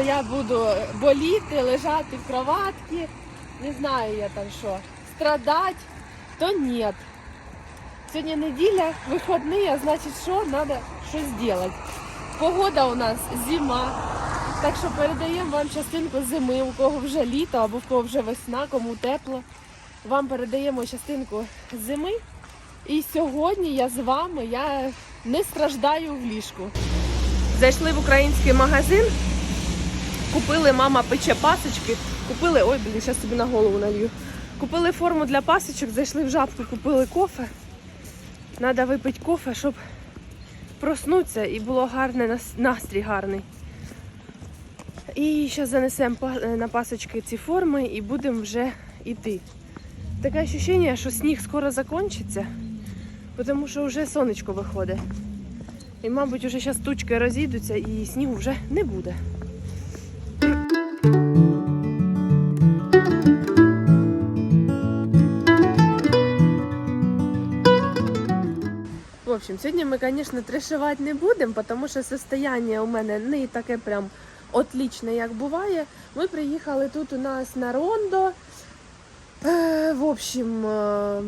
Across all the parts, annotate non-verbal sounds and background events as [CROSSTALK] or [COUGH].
я буду боліти, лежати в кроватці, не знаю я там що, страдати, то ні. Сьогодні неділя, вихідний, а значить що, треба щось робити. Погода у нас зима. Так що передаємо вам частинку зими, у кого вже літо або в кого вже весна, кому тепло. Вам передаємо частинку зими. І сьогодні я з вами, я не страждаю в ліжку. Зайшли в український магазин, купили мама пече пасочки, купили, ой, блін, зараз собі на голову налью. Купили форму для пасочок, зайшли в жабку, купили кофе. Треба випити кофе, щоб проснутися і було гарне настрій гарний. І зараз занесемо е, на пасочки ці форми і будемо вже йти. Таке відчуття, що сніг скоро закінчиться, тому що вже сонечко виходить. І, мабуть, вже зараз тучки розійдуться і снігу вже не буде. Общем, сьогодні ми, звісно, трешувати не будемо, тому що состояние у мене не таке прям отлічне, як буває. Ми приїхали тут у нас на рондо. Е, в общем, е,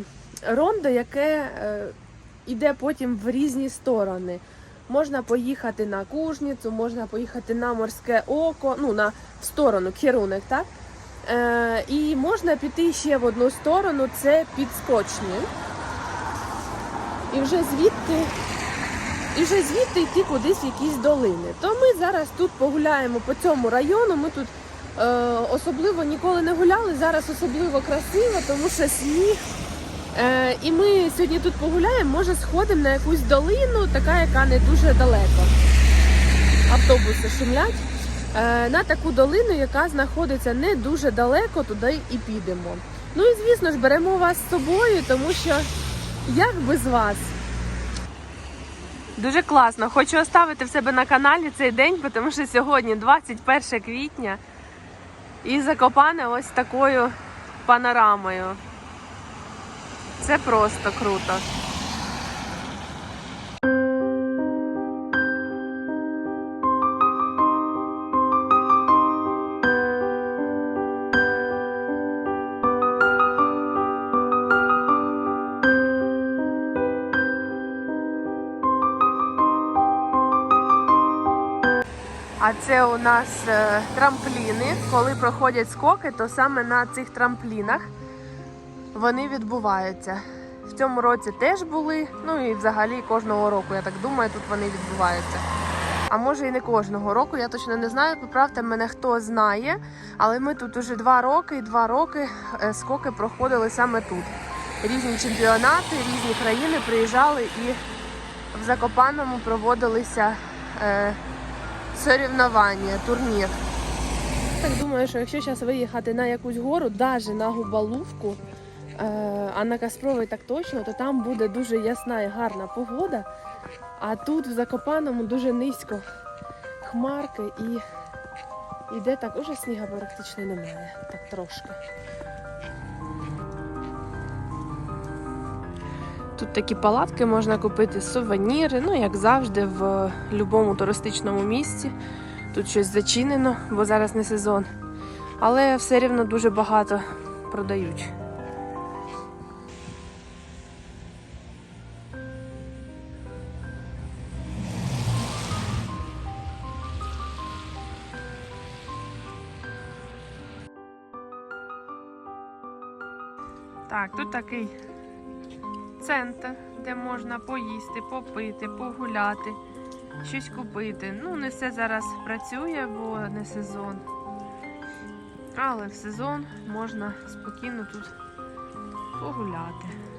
рондо, яке е, іде потім в різні сторони. Можна поїхати на Кужницю, можна поїхати на морське око, ну на сторону керунок, так? Е, і можна піти ще в одну сторону, це підскочні. І вже звідти, і вже звідти йти кудись в якісь долини. То ми зараз тут погуляємо по цьому району. Ми тут е, особливо ніколи не гуляли. Зараз особливо красиво, тому що сніг. Е, і ми сьогодні тут погуляємо, може сходимо на якусь долину, така, яка не дуже далеко. Автобуси шумлять. Е, на таку долину, яка знаходиться не дуже далеко, туди і підемо. Ну і звісно ж, беремо вас з собою, тому що як без вас? Дуже класно. Хочу оставити в себе на каналі цей день, тому що сьогодні 21 квітня і закопане ось такою панорамою. Це просто круто. Це у нас е, трампліни. Коли проходять скоки, то саме на цих трамплінах вони відбуваються. В цьому році теж були, ну і взагалі кожного року, я так думаю, тут вони відбуваються. А може і не кожного року, я точно не знаю. Поправте мене, хто знає. Але ми тут уже два роки і два роки е, скоки проходили саме тут. Різні чемпіонати, різні країни приїжджали і в Закопаному проводилися соревнування, турнір. Так думаю, що якщо зараз виїхати на якусь гору, навіть на Губалувку, е, а на Каспровий так точно, то там буде дуже ясна і гарна погода. А тут в Закопаному дуже низько хмарки і іде так, уже сніга практично немає, так трошки. Тут такі палатки можна купити, сувеніри, ну як завжди, в будь-якому туристичному місці. Тут щось зачинено, бо зараз не сезон. Але все рівно дуже багато продають. Так, тут такий центр, де можна поїсти, попити, погуляти, щось купити. Ну, не все зараз працює, бо не сезон. Але в сезон можна спокійно тут погуляти.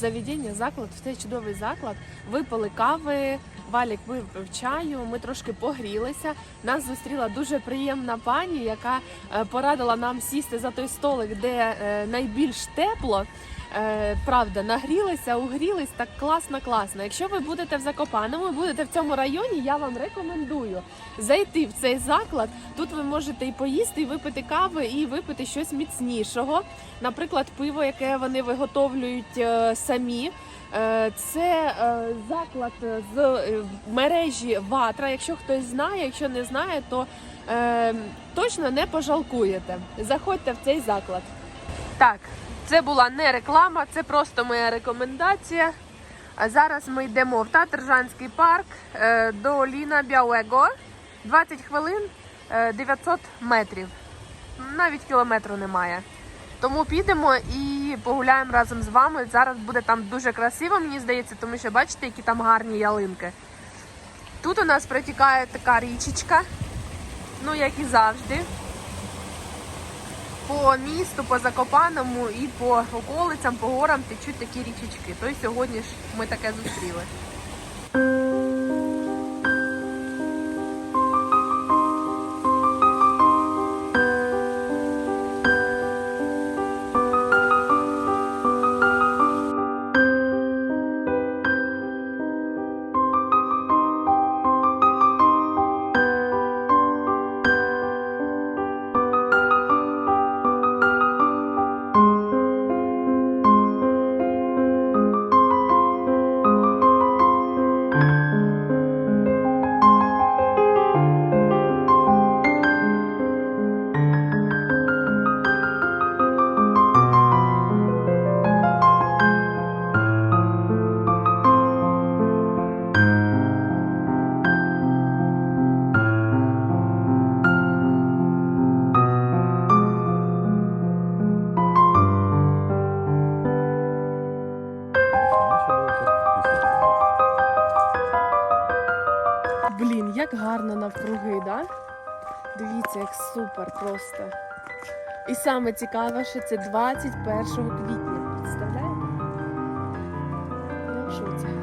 Заведення, заклад, в чудовий заклад. Випили кави, Валік випив чаю, ми трошки погрілися. Нас зустріла дуже приємна пані, яка е, порадила нам сісти за той столик, де е, найбільш тепло. Е, Правда, нагрілися, угрілись так класно, класно. Якщо ви будете в Закопаному, будете в цьому районі, я вам рекомендую зайти в цей заклад. Тут ви можете і поїсти, і випити кави, і випити щось міцнішого. Наприклад, пиво, яке вони виготовлюють е, самі. Е, Це заклад з мережі Ватра. Якщо хтось знає, якщо не знає, то е, точно не пожалкуєте. Заходьте в цей заклад. Так, це була не реклама, це просто моя рекомендація. А зараз ми йдемо в Татаржанський парк е, до Ліна Бяуего. 20 хвилин, е, 900 метрів. Навіть кілометру немає. Тому підемо і погуляємо разом з вами. Зараз буде там дуже красиво, мені здається, тому що бачите, які там гарні ялинки. Тут у нас протікає така річечка, ну як і завжди. По місту, по Закопаному і по околицям, по горам течуть такі річечки. То й сьогодні ж ми таке зустріли. Саме цікаве, що це 21 квітня. Представляєте? Я в шоці.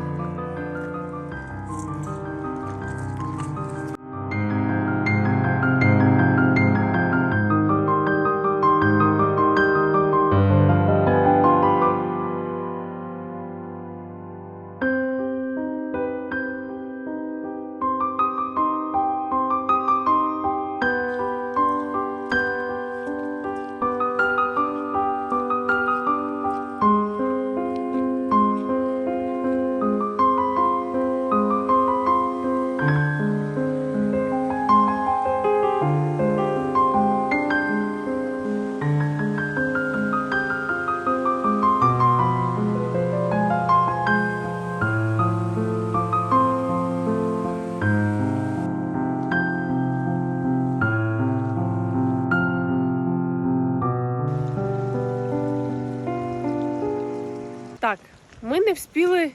Так, ми не встигли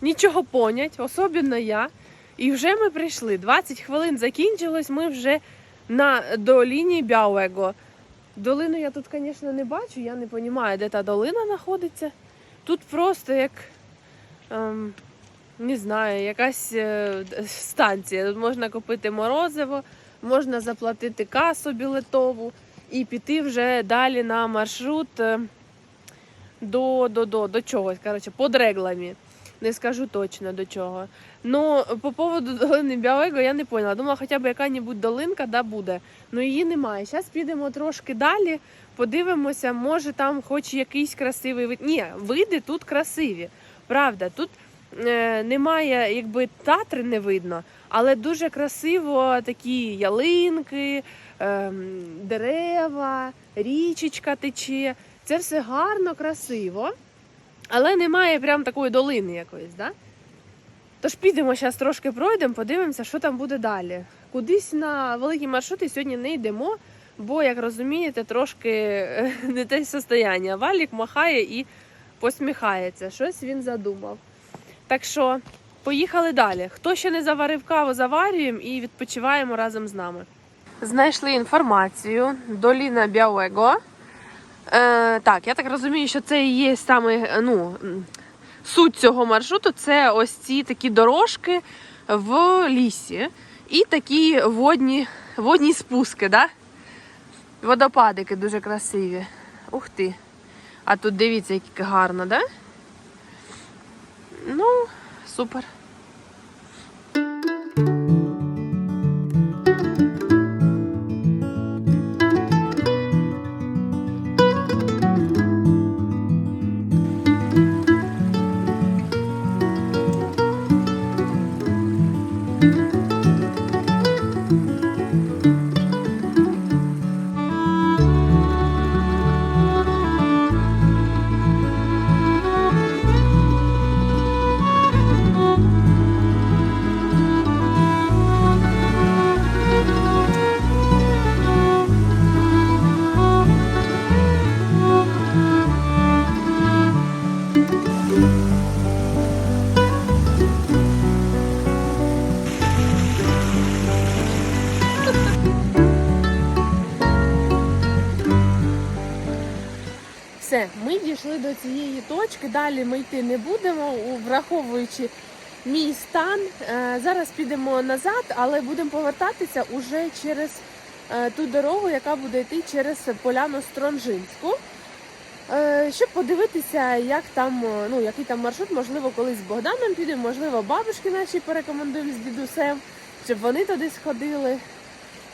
нічого поняти, особливо я. І вже ми прийшли. 20 хвилин закінчилось, ми вже на долині Бяуего. Долину я тут, звісно, не бачу, я не розумію, де та долина знаходиться. Тут просто як ем, не знаю, якась е, станція. Тут можна купити морозиво, можна заплатити касу білетову і піти вже далі на маршрут. До, до, до, до чогось, коротше, під реглами. Не скажу точно до чого. Ну, по поводу долини Бяуего я не поняла. Думала, хоча б яка-небудь долинка да, буде. Ну її немає. Зараз підемо трошки далі, подивимося, може там хоч якийсь красивий вид. Ні, види тут красиві. Правда, тут е, немає, якби татри не видно, але дуже красиво такі ялинки, е, дерева, річечка тече. Це все гарно, красиво, але немає прям такої долини якоїсь, да? Тож підемо зараз трошки пройдемо, подивимося, що там буде далі. Кудись на великі маршрути сьогодні не йдемо, бо, як розумієте, трошки е, [LAUGHS] не те состояння. Валік махає і посміхається. Щось він задумав. Так що, поїхали далі. Хто ще не заварив каву, заварюємо і відпочиваємо разом з нами. Знайшли інформацію. Доліна Бяуего. Е, так, я так розумію, що це і є саме, ну, суть цього маршруту це ось ці такі дорожки в лісі і такі водні, водні спуски, да? водопадики дуже красиві. Ух ти. А тут дивіться, як гарно, да? Ну, супер. Все, ми дійшли до цієї точки. Далі ми йти не будемо, враховуючи мій стан. Е, Зараз підемо назад, але будемо повертатися уже через е, ту дорогу, яка буде йти через поляну Стронжинську. Е, Щоб подивитися, як там, ну, який там маршрут, можливо, колись з Богданом підемо, можливо, бабушки наші порекомендуємо з дідусем, щоб вони туди сходили.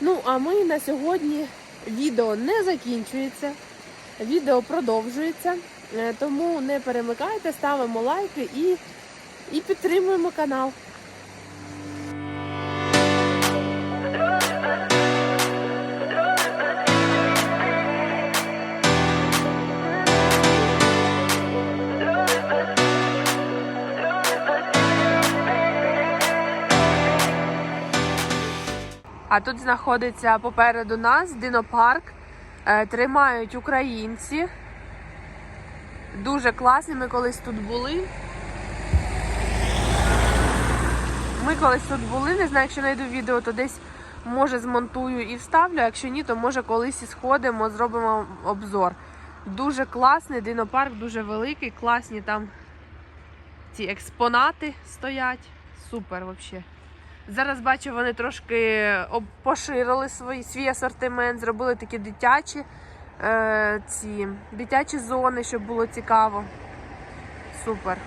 Ну, а ми на сьогодні відео не закінчується. Відео продовжується, е, тому не перемикайте, ставимо лайки і, і підтримуємо канал. А тут знаходиться попереду нас динопарк. Е, Тримають українці. Дуже класні. Ми колись тут були. Ми колись тут були. Не знаю, якщо знайду відео, то десь може змонтую і вставлю. Якщо ні, то може колись і сходимо, зробимо обзор. Дуже класний динопарк, дуже великий, класні там ці експонати стоять. Супер взагалі. Зараз бачу, вони трошки поширили свій, свій асортимент, зробили такі дитячі, е, ці, дитячі зони, щоб було цікаво. Супер.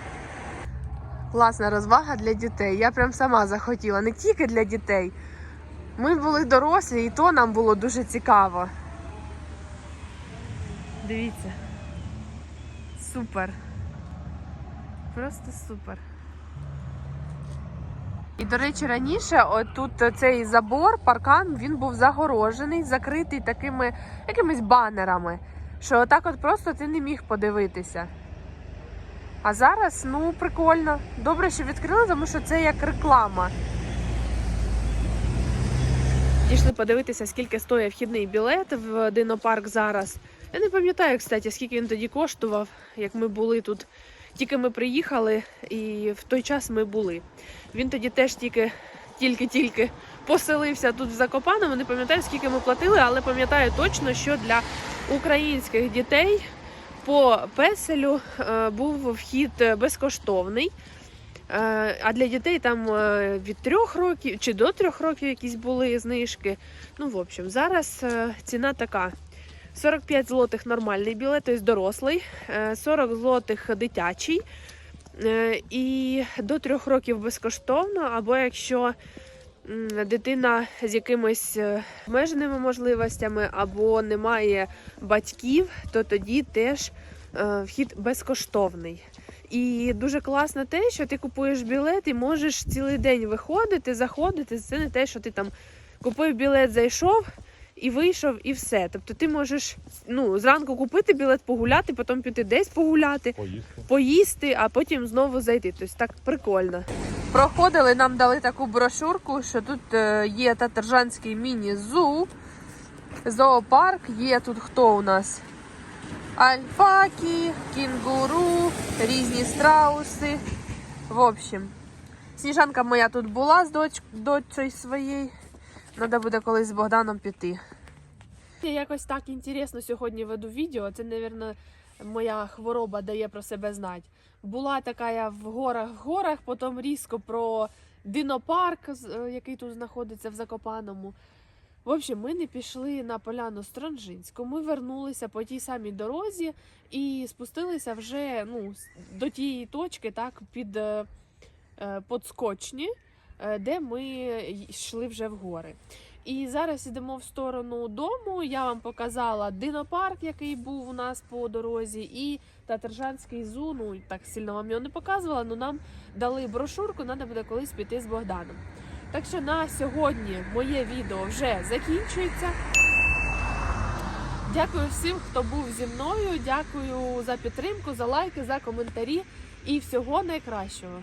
Класна розвага для дітей. Я прям сама захотіла, не тільки для дітей. Ми були дорослі, і то нам було дуже цікаво. Дивіться. Супер. Просто супер. І, до речі, раніше от тут цей забор, паркан, він був загорожений, закритий такими якимись банерами, що отак от просто ти не міг подивитися. А зараз, ну, прикольно. Добре, що відкрили, тому що це як реклама. Дійшли подивитися, скільки стоїть вхідний білет в динопарк зараз. Я не пам'ятаю, кстати, скільки він тоді коштував, як ми були тут. Тільки ми приїхали, і в той час ми були. Він тоді теж тільки, тільки-тільки поселився тут в Закопаному. Не пам'ятаю, скільки ми платили, але пам'ятаю точно, що для українських дітей по песелю е, був вхід е, безкоштовний. Е, А для дітей там від трьох років чи до трьох років якісь були знижки. Ну, в общем, зараз ціна така. 45 злотих нормальний білет, тобто дорослий, е, 40 злотих дитячий. Е, І до трьох років безкоштовно, або якщо дитина з якимись е, обмеженими можливостями або немає батьків, то тоді теж е, вхід безкоштовний. І дуже класно те, що ти купуєш білет і можеш цілий день виходити, заходити. Це не те, що ти там купив білет, зайшов і вийшов, і все. Тобто ти можеш ну, зранку купити білет, погуляти, потім піти десь погуляти, Поїсти. поїсти, а потім знову зайти. Тобто так прикольно. Проходили, нам дали таку брошурку, що тут е, є татаржанський міні-зу, зоопарк, є тут хто у нас? Альфаки, кінгуру, різні страуси. В общем, сніжанка моя тут була з доч... дочою своєю. Треба буде колись з Богданом піти. Я якось так інтересно сьогодні веду відео. Це, мабуть, моя хвороба дає про себе знати. була така я в горах в горах, потім різко про динопарк, е, який тут знаходиться в Закопаному. В общем, ми не пішли на поляну Стронжинську. Ми вернулися по тій самій дорозі і спустилися вже ну, до тієї точки, так, під е, е, Подскочні, де ми йшли вже в гори. І зараз йдемо в сторону дому. Я вам показала динопарк, який був у нас по дорозі, і Татаржанський зу. Ну так сильно вам його не показувала, але нам дали брошурку, треба буде колись піти з Богданом. Так що на сьогодні моє відео вже закінчується. Дякую всім, хто був зі мною. Дякую за підтримку, за лайки, за коментарі і всього найкращого.